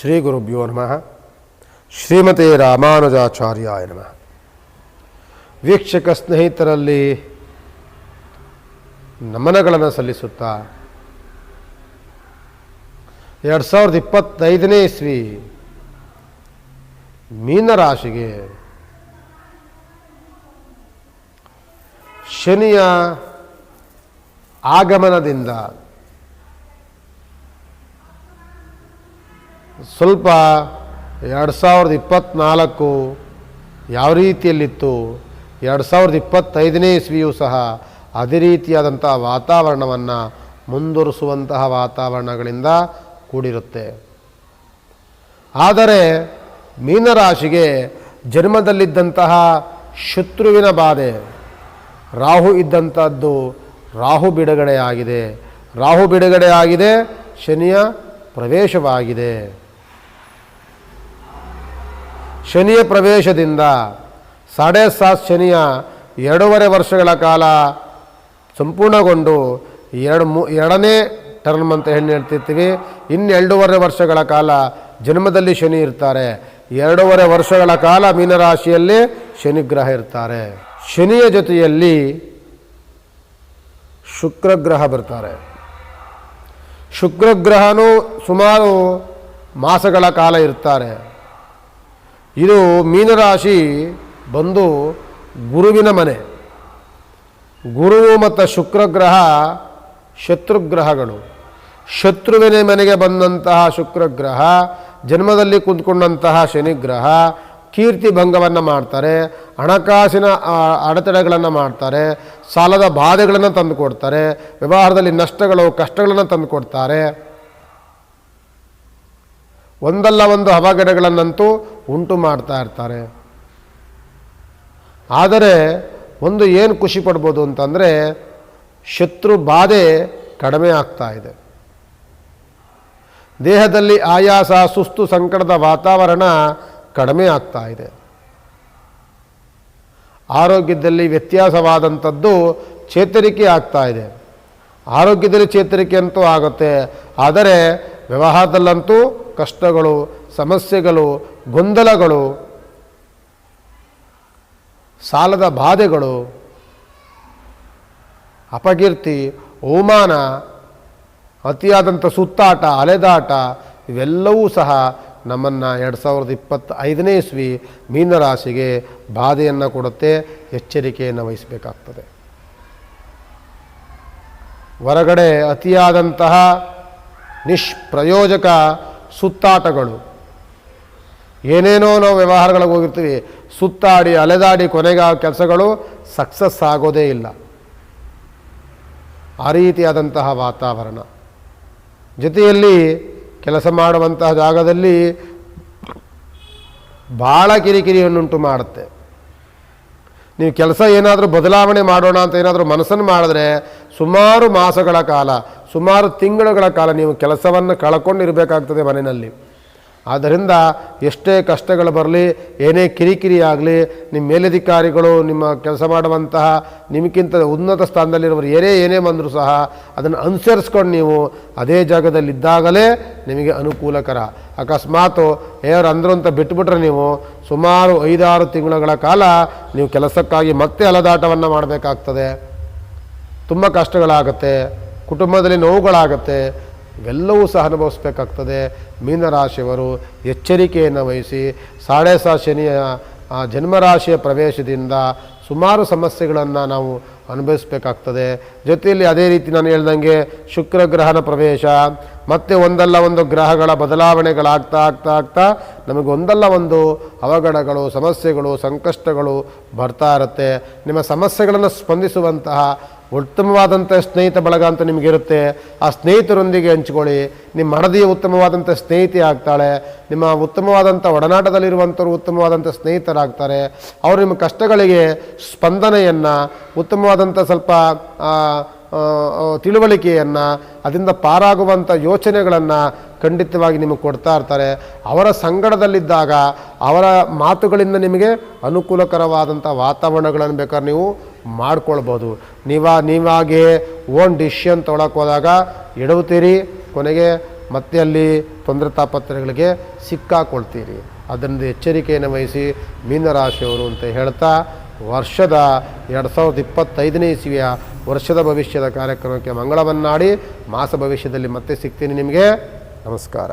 ಶ್ರೀ ಗುರುಭ್ಯೋ ನಮಃ. ಶ್ರೀಮತಿ ರಾಮಾನುಜಾಚಾರ್ಯಾಯ ನಮಃ. ವೀಕ್ಷಕ ಸ್ನೇಹಿತರಲ್ಲಿ ನಮನಗಳನ್ನು ಸಲ್ಲಿಸುತ್ತಾ ಎರಡು ಸಾವಿರದ ಇಪ್ಪತ್ತೈದನೇ ಇಸ್ವಿ ಮೀನರಾಶಿಗೆ ಶನಿಯ ಆಗಮನದಿಂದ ಸ್ವಲ್ಪ ಎರಡು ಸಾವಿರದ ಇಪ್ಪತ್ತ್ನಾಲ್ಕು ಯಾವ ರೀತಿಯಲ್ಲಿತ್ತು? ಎರಡು ಸಾವಿರದ ಇಪ್ಪತ್ತೈದನೇ ಇಸ್ವಿಯೂ ಸಹ ಅದೇ ರೀತಿಯಾದಂಥ ವಾತಾವರಣವನ್ನು ಮುಂದುವರಿಸುವಂತಹ ವಾತಾವರಣಗಳಿಂದ ಕೂಡಿರುತ್ತೆ. ಆದರೆ ಮೀನರಾಶಿಗೆ ಜನ್ಮದಲ್ಲಿದ್ದಂತಹ ಶತ್ರುವಿನ ಬಾಧೆ, ರಾಹು ಇದ್ದಂಥದ್ದು ರಾಹು ಬಿಡುಗಡೆಯಾಗಿದೆ. ರಾಹು ಬಿಡುಗಡೆಯಾಗಿದೆ, ಶನಿಯ ಪ್ರವೇಶವಾಗಿದೆ. ಶನಿಯ ಪ್ರವೇಶದಿಂದ ಸಾಡೆ ಸಾತ್ ಶನಿಯ ಎರಡೂವರೆ ವರ್ಷಗಳ ಕಾಲ ಸಂಪೂರ್ಣಗೊಂಡು ಎರಡು ಮೂ, ಎರಡನೇ ಟರ್ಮ್ ಅಂತ ಹೇಳಿ ಹೇಳ್ತಿರ್ತೀವಿ. ಇನ್ನು ಎರಡೂವರೆ ವರ್ಷಗಳ ಕಾಲ ಜನ್ಮದಲ್ಲಿ ಶನಿ ಇರ್ತಾರೆ. ಎರಡೂವರೆ ವರ್ಷಗಳ ಕಾಲ ಮೀನರಾಶಿಯಲ್ಲಿ ಶನಿಗ್ರಹ ಇರ್ತಾರೆ. ಶನಿಯ ಜೊತೆಯಲ್ಲಿ ಶುಕ್ರಗ್ರಹ ಬರ್ತಾರೆ. ಶುಕ್ರಗ್ರಹನೂ ಸುಮಾರು ಮಾಸಗಳ ಕಾಲ ಇರ್ತಾರೆ. ಇದು ಮೀನರಾಶಿ ಬಂದು ಗುರುವಿನ ಮನೆ. ಗುರು ಮತ್ತು ಶುಕ್ರಗ್ರಹ ಶತ್ರುಗ್ರಹಗಳು. ಶತ್ರುವಿನ ಮನೆಗೆ ಬಂದಂತಹ ಶುಕ್ರಗ್ರಹ, ಜನ್ಮದಲ್ಲಿ ಕುಂತ್ಕೊಂಡಂತಹ ಶನಿಗ್ರಹ, ಕೀರ್ತಿ ಭಂಗವನ್ನು ಮಾಡ್ತಾರೆ, ಹಣಕಾಸಿನ ಅಡೆತಡೆಗಳನ್ನು ಮಾಡ್ತಾರೆ, ಸಾಲದ ಬಾಧೆಗಳನ್ನು ತಂದುಕೊಡ್ತಾರೆ, ವ್ಯವಹಾರದಲ್ಲಿ ನಷ್ಟಗಳು, ಕಷ್ಟಗಳನ್ನು ತಂದುಕೊಡ್ತಾರೆ. ಒಂದಲ್ಲ ಒಂದು ಅವಘಡಗಳನ್ನಂತೂ ಉಂಟು ಮಾಡ್ತಾ ಇರ್ತಾರೆ. ಆದರೆ ಒಂದು ಏನು ಖುಷಿ ಪಡ್ಬೋದು ಅಂತಂದರೆ ಶತ್ರು ಬಾಧೆ ಕಡಿಮೆ ಆಗ್ತಾ ಇದೆ. ದೇಹದಲ್ಲಿ ಆಯಾಸ, ಸುಸ್ತು, ಸಂಕಟದ ವಾತಾವರಣ ಕಡಿಮೆ ಆಗ್ತಾ ಇದೆ. ಆರೋಗ್ಯದಲ್ಲಿ ವ್ಯತ್ಯಾಸವಾದಂಥದ್ದು ಚೇತರಿಕೆ ಆಗ್ತಾ ಇದೆ. ಆರೋಗ್ಯದಲ್ಲಿ ಚೇತರಿಕೆ ಅಂತೂ ಆಗುತ್ತೆ. ಆದರೆ ವ್ಯವಹಾರದಲ್ಲಂತೂ ಕಷ್ಟಗಳು, ಸಮಸ್ಯೆಗಳು, ಗೊಂದಲಗಳು, ಸಾಲದ ಬಾಧೆಗಳು, ಅಪಕೀರ್ತಿ, ಅವಮಾನ, ಅತಿಯಾದಂಥ ಸುತ್ತಾಟ, ಅಲೆದಾಟ, ಇವೆಲ್ಲವೂ ಸಹ ನಮ್ಮನ್ನು ಎರಡು ಸಾವಿರದ ಇಪ್ಪತ್ತ ಐದನೇ ಇಸ್ವಿ ಮೀನರಾಶಿಗೆ ಬಾಧೆಯನ್ನು ಕೊಡುತ್ತೆ, ಎಚ್ಚರಿಕೆಯನ್ನು ವಹಿಸಬೇಕಾಗ್ತದೆ. ಹೊರಗಡೆ ಅತಿಯಾದಂತಹ ನಿಷ್ಪ್ರಯೋಜಕ ಸುತ್ತಾಟಗಳು. ಏನೇನೋ ನಾವು ವ್ಯವಹಾರಗಳಿಗೆ ಹೋಗಿರ್ತೀವಿ, ಸುತ್ತಾಡಿ, ಅಲೆದಾಡಿ ಕೊನೆಗೆ ಕೆಲಸಗಳು ಸಕ್ಸಸ್ ಆಗೋದೇ ಇಲ್ಲ. ಆ ರೀತಿಯಾದಂತಹ ವಾತಾವರಣ. ಜೊತೆಯಲ್ಲಿ ಕೆಲಸ ಮಾಡುವಂತಹ ಜಾಗದಲ್ಲಿ ಭಾಳ ಕಿರಿಕಿರಿಯನ್ನುಂಟು ಮಾಡುತ್ತೆ. ನೀವು ಕೆಲಸ ಏನಾದರೂ ಬದಲಾವಣೆ ಮಾಡೋಣ ಅಂತ ಏನಾದರೂ ಮನಸ್ಸನ್ನು ಮಾಡಿದ್ರೆ ಸುಮಾರು ಮಾಸಗಳ ಕಾಲ, ಸುಮಾರು ತಿಂಗಳುಗಳ ಕಾಲ ನೀವು ಕೆಲಸವನ್ನು ಕಳ್ಕೊಂಡಿರಬೇಕಾಗ್ತದೆ ಮನೆಯಲ್ಲಿ. ಆದ್ದರಿಂದ ಎಷ್ಟೇ ಕಷ್ಟಗಳು ಬರಲಿ, ಏನೇ ಕಿರಿಕಿರಿ ಆಗಲಿ, ನಿಮ್ಮ ಮೇಲಧಿಕಾರಿಗಳು, ನಿಮ್ಮ ಕೆಲಸ ಮಾಡುವಂತಹ ನಿಮಗಿಂತ ಉನ್ನತ ಸ್ಥಾನದಲ್ಲಿರುವವರು, ಏನೇ ಏನೇ ಬಂದರೂ ಸಹ ಅದನ್ನು ಅನುಸರಿಸ್ಕೊಂಡು ನೀವು ಅದೇ ಜಾಗದಲ್ಲಿದ್ದಾಗಲೇ ನಿಮಗೆ ಅನುಕೂಲಕರ. ಅಕಸ್ಮಾತು ಏನಾರು ಅಂದರು ಅಂತ ಬಿಟ್ಬಿಟ್ರೆ ನೀವು ಸುಮಾರು ಐದಾರು ತಿಂಗಳುಗಳ ಕಾಲ ನೀವು ಕೆಲಸಕ್ಕಾಗಿ ಮತ್ತೆ ಅಲದಾಟವನ್ನು ಮಾಡಬೇಕಾಗ್ತದೆ. ತುಂಬ ಕಷ್ಟಗಳಾಗತ್ತೆ, ಕುಟುಂಬದಲ್ಲಿ ನೋವುಗಳಾಗತ್ತೆ, ಇವೆಲ್ಲವೂ ಸಹ ಅನುಭವಿಸ್ಬೇಕಾಗ್ತದೆ. ಮೀನರಾಶಿಯವರು ಎಚ್ಚರಿಕೆಯನ್ನು ವಹಿಸಿ, ಸಾಡೆ ಸಾ ಶನಿಯ ಜನ್ಮರಾಶಿಯ ಪ್ರವೇಶದಿಂದ ಸುಮಾರು ಸಮಸ್ಯೆಗಳನ್ನು ನಾವು ಅನುಭವಿಸಬೇಕಾಗ್ತದೆ. ಜೊತೆಯಲ್ಲಿ ಅದೇ ರೀತಿ ನಾನು ಹೇಳ್ದಂಗೆ ಶುಕ್ರ ಗ್ರಹನ ಪ್ರವೇಶ, ಮತ್ತು ಒಂದಲ್ಲ ಒಂದು ಗ್ರಹಗಳ ಬದಲಾವಣೆಗಳಾಗ್ತಾ ಆಗ್ತಾ ಆಗ್ತಾ ನಮಗೆ ಒಂದಲ್ಲ ಒಂದು ಅವಘಡಗಳು, ಸಮಸ್ಯೆಗಳು, ಸಂಕಷ್ಟಗಳು ಬರ್ತಾ ಇರುತ್ತೆ. ನಿಮ್ಮ ಸಮಸ್ಯೆಗಳನ್ನು ಸ್ಪಂದಿಸುವಂತಹ ಉತ್ತಮವಾದಂಥ ಸ್ನೇಹಿತ ಬಳಗ ಅಂತ ನಿಮಗಿರುತ್ತೆ, ಆ ಸ್ನೇಹಿತರೊಂದಿಗೆ ಹಂಚ್ಕೊಳ್ಳಿ. ನಿಮ್ಮ ಹಣದಿಯ ಉತ್ತಮವಾದಂಥ ಸ್ನೇಹಿತೆ ಆಗ್ತಾಳೆ, ನಿಮ್ಮ ಉತ್ತಮವಾದಂಥ ಒಡನಾಟದಲ್ಲಿರುವಂಥವ್ರು ಉತ್ತಮವಾದಂಥ ಸ್ನೇಹಿತರಾಗ್ತಾರೆ. ಅವರು ನಿಮ್ಮ ಕಷ್ಟಗಳಿಗೆ ಸ್ಪಂದನೆಯನ್ನು ಉತ್ತಮವಾದಂಥ ಸ್ವಲ್ಪ ತಿಳುವಳಿಕೆಯನ್ನು, ಅದರಿಂದ ಪಾರಾಗುವಂಥ ಯೋಚನೆಗಳನ್ನು ಖಂಡಿತವಾಗಿ ನಿಮಗೆ ಕೊಡ್ತಾ ಇರ್ತಾರೆ. ಅವರ ಸಂಗಡದಲ್ಲಿದ್ದಾಗ ಅವರ ಮಾತುಗಳಿಂದ ನಿಮಗೆ ಅನುಕೂಲಕರವಾದಂಥ ವಾತಾವರಣಗಳನ್ನು ಬೇಕಾದ್ರೆ ನೀವು ಮಾಡ್ಕೊಳ್ಬೋದು. ನೀವಾ, ನೀವಾಗೇ ಓನ್ ಡಿಸಿಷನ್ ತೊಗೊಳಕ್ಕೆ ಹೋದಾಗ ಎಡವುತ್ತೀರಿ, ಕೊನೆಗೆ ಮತ್ತೆ ಅಲ್ಲಿ ತೊಂದರೆ ತಾಪತ್ರಗಳಿಗೆ ಸಿಕ್ಕಾಕೊಳ್ತೀರಿ. ಅದರಿಂದ ಎಚ್ಚರಿಕೆಯನ್ನು ವಹಿಸಿ ಮೀನರಾಶಿಯವರು ಅಂತ ಹೇಳ್ತಾ ವರ್ಷದ ಎರಡು ಸಾವಿರದ ಇಪ್ಪತ್ತೈದನೇ ಇಸ್ವಿಯ ವರ್ಷದ ಭವಿಷ್ಯದ ಕಾರ್ಯಕ್ರಮಕ್ಕೆ ಮಂಗಳವನ್ನಾಡಿ ಮಾಸ ಭವಿಷ್ಯದಲ್ಲಿ ಮತ್ತೆ ಸಿಗ್ತೀನಿ ನಿಮಗೆ. ನಮಸ್ಕಾರ.